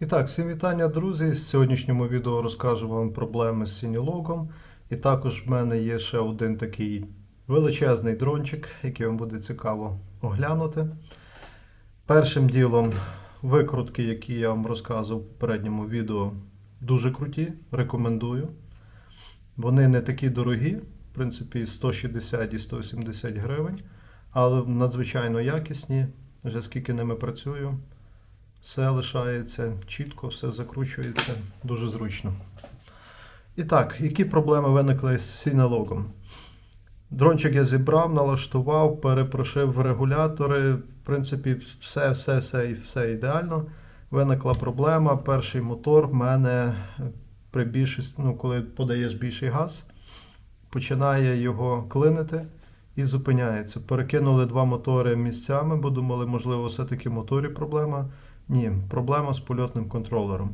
І так, всім вітання, друзі. В сьогоднішньому відео розкажу вам проблеми з сінілогом. І також в мене є ще один такий величезний дрончик, який вам буде цікаво оглянути. Першим ділом викрутки, які я вам розказував в попередньому відео, дуже круті. Рекомендую. Вони не такі дорогі, в принципі, 160 і 170 гривень, але надзвичайно якісні. Вже скільки ними працюю. Все лишається чітко, все закручується дуже зручно. І так, які проблеми виникли з сінелогом? Дрончик я зібрав, налаштував, перепрошив регулятори. В принципі, все, все, все, все ідеально. Виникла проблема. Перший мотор в мене при більшості, ну, коли подаєш більший газ, починає його клинити і зупиняється. Перекинули два мотори місцями, бо думали, можливо, все-таки моторі проблема. Ні, проблема з польотним контролером.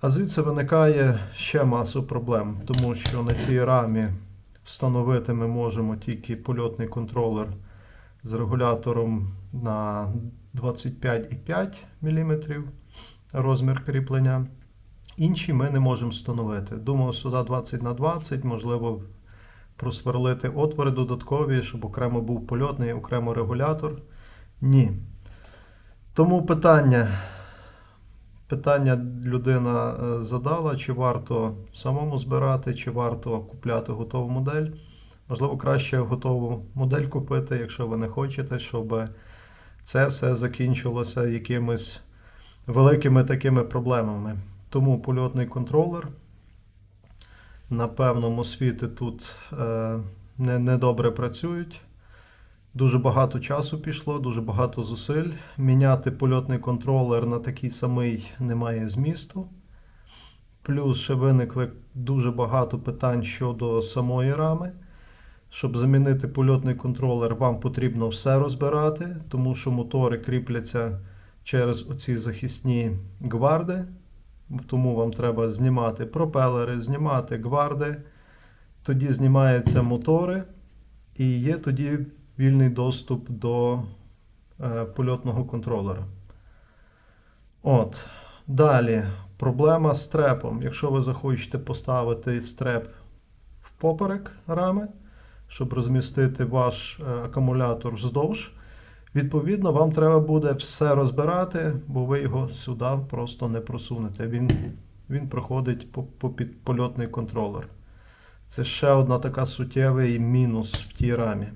А звідси виникає ще масу проблем, тому що на цій рамі встановити ми можемо тільки польотний контролер з регулятором на 25,5 мм розмір кріплення. Інші ми не можемо встановити. Думав, сюди 20 на 20, можливо, просверлити отвори додаткові, щоб окремо був польотний, окремо регулятор. Ні. Тому питання. Питання людина е, задала, чи варто самому збирати, чи варто купляти готову модель. Можливо, краще готову модель купити, якщо ви не хочете, щоб це все закінчилося якимись великими такими проблемами. Тому польотний контролер. Напевно, мосфіти тут е, не, не працюють. Дуже багато часу пішло, дуже багато зусиль. Міняти польотний контролер на такий самий немає змісту. Плюс ще виникли дуже багато питань щодо самої рами. Щоб замінити польотний контролер, вам потрібно все розбирати, тому що мотори кріпляться через оці захисні гварди. Тому вам треба знімати пропелери, знімати гварди. Тоді знімаються мотори, і є тоді вільний доступ до е, польотного контролера. От. Далі, проблема з стрепом. Якщо ви захочете поставити стреп в поперек рами, щоб розмістити ваш е, акумулятор вздовж, відповідно, вам треба буде все розбирати, бо ви його сюди просто не просунете. Він, він проходить по, по під польотний контролер. Це ще одна така суттєвий мінус в тій рамі.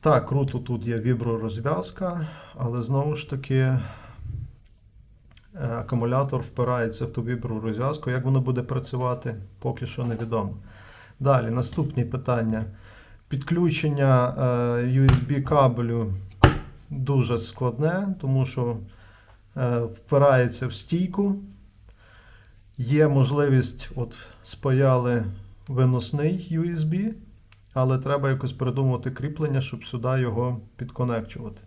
Так, круто, тут є вібророзв'язка, але знову ж таки е, акумулятор впирається в ту вібророзв'язку. Як воно буде працювати, поки що невідомо. Далі, наступні питання. Підключення е, USB кабелю дуже складне, тому що е, впирається в стійку. Є можливість, от спаяли виносний USB, але треба якось придумати кріплення, щоб сюди його підконекчувати.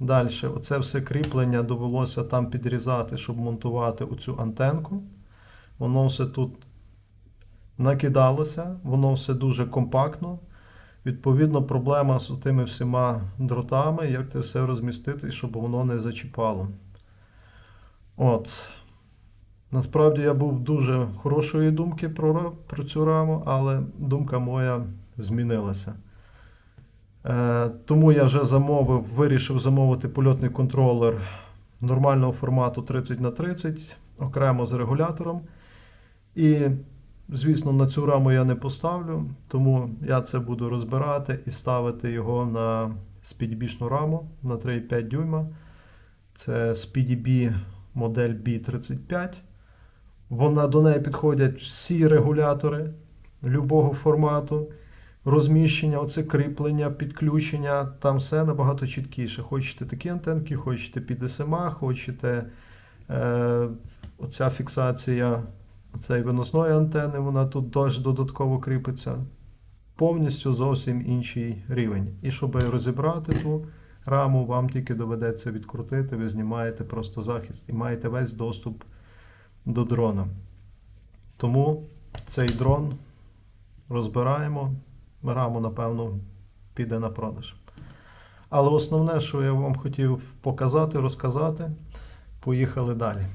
Далі, оце все кріплення довелося там підрізати, щоб монтувати оцю антенку. Воно все тут накидалося, воно все дуже компактно. Відповідно, проблема з тими всіма дротами, як це все розмістити, щоб воно не зачіпало. От. Насправді я був дуже хорошої думки про, про цю раму, але думка моя змінилася. Е, тому я вже замовив, вирішив замовити польотний контролер нормального формату 30х30, окремо з регулятором. І Звісно, на цю раму я не поставлю, тому я це буду розбирати і ставити його на SpeedyB-шну раму на 3,5 дюйма. Це SpeedyB модель B35. Вона до неї підходять всі регулятори любого формату, розміщення, оце кріплення, підключення. Там все набагато чіткіше. Хочете такі антенки, хочете під SMA, хочете е, оця фіксація. Цей виносної антени, вона тут теж додатково кріпиться. Повністю зовсім інший рівень. І щоб розібрати ту раму, вам тільки доведеться відкрутити, ви знімаєте просто захист і маєте весь доступ до дрона. Тому цей дрон розбираємо. Раму, напевно, піде на продаж. Але основне, що я вам хотів показати, розказати, поїхали далі.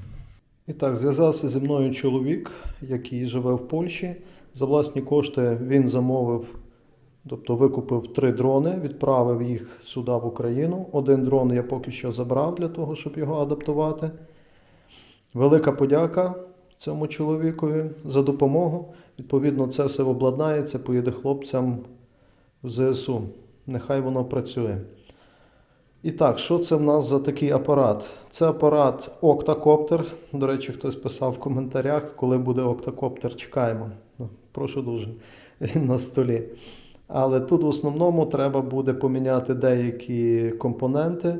І так, зв'язався зі мною чоловік, який живе в Польщі. За власні кошти він замовив, тобто викупив три дрони, відправив їх сюди в Україну. Один дрон я поки що забрав для того, щоб його адаптувати. Велика подяка цьому чоловікові за допомогу. Відповідно, це все обладнається, поїде хлопцям в ЗСУ. Нехай воно працює. І так, що це в нас за такий апарат? Це апарат Октакоптер. До речі, хтось писав в коментарях, коли буде Октакоптер, чекаємо. Ну, Прошу дуже, він на столі. Але тут в основному треба буде поміняти деякі компоненти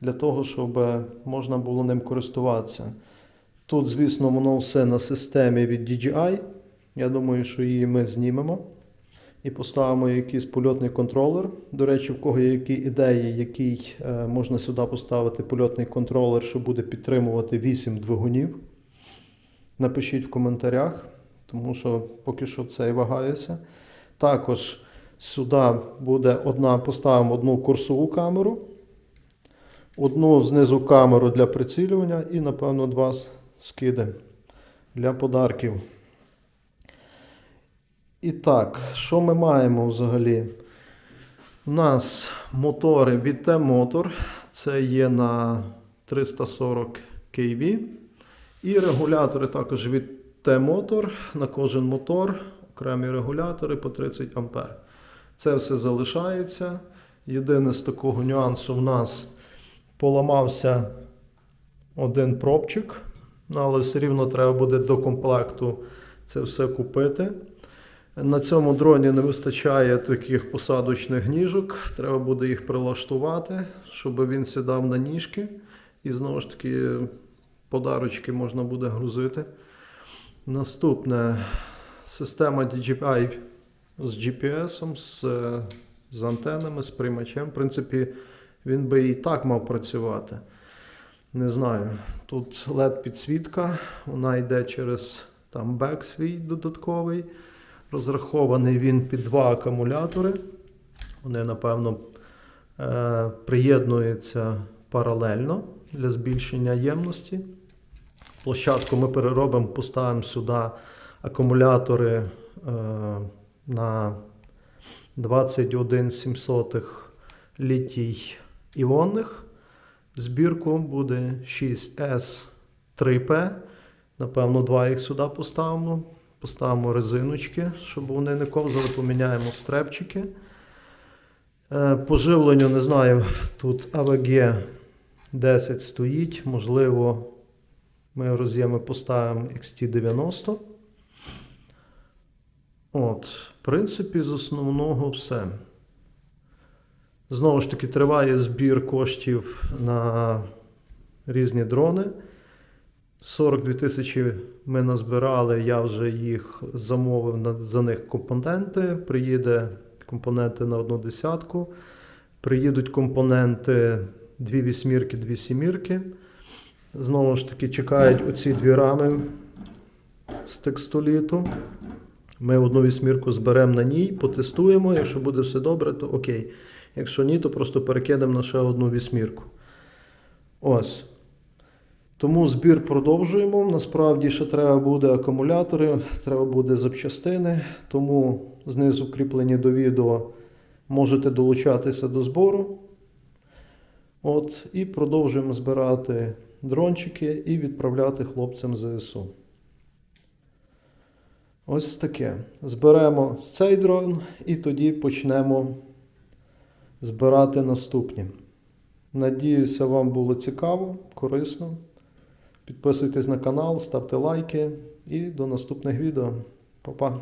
для того, щоб можна було ним користуватися. Тут, звісно, воно все на системі від DJI. Я думаю, що її ми знімемо і поставимо якийсь польотний контролер. До речі, в кого є які ідеї, який е, можна сюди поставити польотний контролер, що буде підтримувати 8 двигунів. Напишіть в коментарях, тому що поки що це і вагаюся. Також сюди буде одна, поставимо одну курсову камеру, одну знизу камеру для прицілювання і, напевно, два скиди для подарків. І так, що ми маємо взагалі? У нас мотори від T-Motor, це є на 340 kV. І регулятори також від T-Motor на кожен мотор, окремі регулятори по 30 А. Це все залишається. Єдине з такого нюансу в нас поламався один пробчик, ну, але все рівно треба буде до комплекту це все купити. На цьому дроні не вистачає таких посадочних ніжок. Треба буде їх прилаштувати, щоб він сідав на ніжки. І знову ж таки подарочки можна буде грузити. Наступне система DJI з GPS, з, з антенами, з приймачем. В принципі, він би і так мав працювати. Не знаю. Тут LED підсвітка, вона йде через там бек свій додатковий. Розрахований він під два акумулятори. Вони, напевно, е, приєднуються паралельно для збільшення ємності. Площадку ми переробимо, поставимо сюди акумулятори е, на 21,7 літій іонних. Збірку буде 6S3P. Напевно, два їх сюди поставимо. Поставимо резиночки, щоб вони не ковзали, поміняємо стрепчики. Е, По живленню, не знаю, тут AVG 10 стоїть. Можливо, ми роз'єми поставимо XT90. От, в принципі, з основного все. Знову ж таки, триває збір коштів на різні дрони. 42 тисячі ми назбирали, я вже їх замовив на, за них компоненти. Приїде компоненти на одну десятку. Приїдуть компоненти дві вісьмірки, дві сімірки. Знову ж таки, чекають оці дві рами з текстоліту. Ми одну вісьмірку зберемо на ній, потестуємо. Якщо буде все добре, то окей. Якщо ні, то просто перекинемо на ще одну вісьмірку. Ось. Тому збір продовжуємо. Насправді ще треба буде акумулятори, треба буде запчастини. Тому знизу кріплені до відео можете долучатися до збору. От, І продовжуємо збирати дрончики і відправляти хлопцям ЗСУ. Ось таке. Зберемо цей дрон і тоді почнемо збирати наступні. Надіюся, вам було цікаво, корисно. Підписуйтесь на канал, ставте лайки і до наступних відео. Па-па!